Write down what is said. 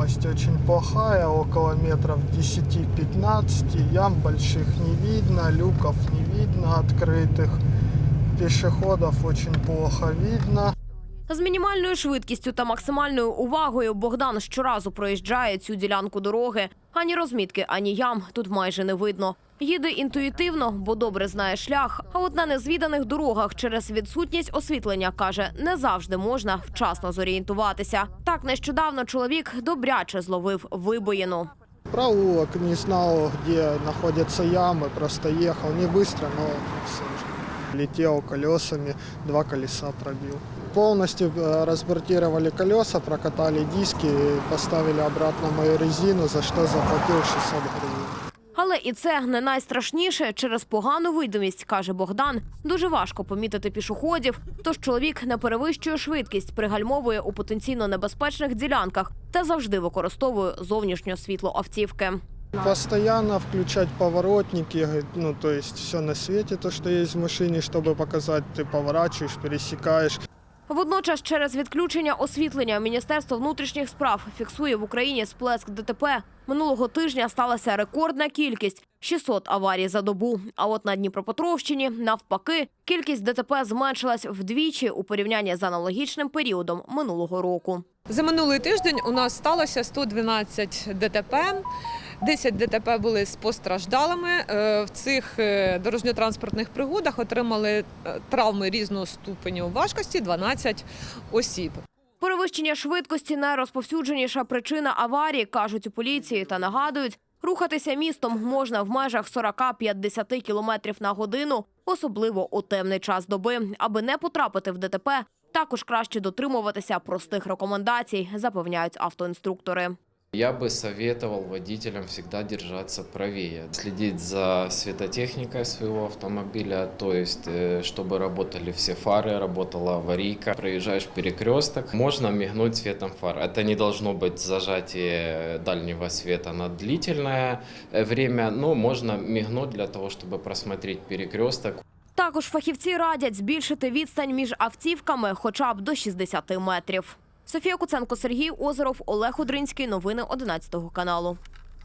видимость очень плохая, около метров 10-15. Ям больших не видно, люков не видно открытых. Пешеходов очень плохо видно. З мінімальною швидкістю та максимальною увагою Богдан щоразу проїжджає цю ділянку дороги. Ані розмітки, ані ям тут майже не видно. Їде інтуїтивно, бо добре знає шлях. А от на незвіданих дорогах через відсутність освітлення каже, не завжди можна вчасно зорієнтуватися. Так нещодавно чоловік добряче зловив вибоїну. Проулок, не знал, где находятся ямы, просто ехал не быстро, но все. Летел колесами, два колеса пробил. Полностью э, разбортировали колеса, прокатали диски, поставили обратно мою резину, за что заплатил 600 гривен. Але і це не найстрашніше через погану видимість, каже Богдан. Дуже важко помітити пішоходів. Тож чоловік не перевищує швидкість, пригальмовує у потенційно небезпечних ділянках та завжди використовує зовнішнє світло автівки. Постоянно включать поворотники, ну то есть все на свете, то, что есть в машине, чтобы показать, ты поворачиваешь, пересекаешь. Водночас, через відключення освітлення Міністерство внутрішніх справ фіксує в Україні сплеск ДТП. Минулого тижня сталася рекордна кількість 600 аварій за добу. А от на Дніпропетровщині, навпаки, кількість ДТП зменшилась вдвічі у порівнянні з аналогічним періодом минулого року. За минулий тиждень у нас сталося 112 ДТП. 10 ДТП були з постраждалими. Е, В цих е, дорожньо-транспортних пригодах отримали е, травми різного ступеню важкості 12 осіб. Перевищення швидкості найрозповсюдженіша причина аварії, кажуть у поліції, та нагадують, рухатися містом можна в межах 40-50 км на годину, особливо у темний час доби. Аби не потрапити в ДТП, також краще дотримуватися простих рекомендацій, запевняють автоінструктори. Я бы советовал водителям всегда держаться правее, следить за светотехникой своего автомобиля, то есть э, чтобы работали все фары, работала аварийка. Проезжаешь перекресток, можно мигнуть светом фар. Это не должно быть зажатие дальнего света на длительное э, время, но можно мигнуть для того, чтобы просмотреть перекресток. Також фахівці радять збільшити відстань між автівками хоча б до 60 метрів. Софія Куценко, Сергій Озеров, Олег Удринський. Новини 11 каналу.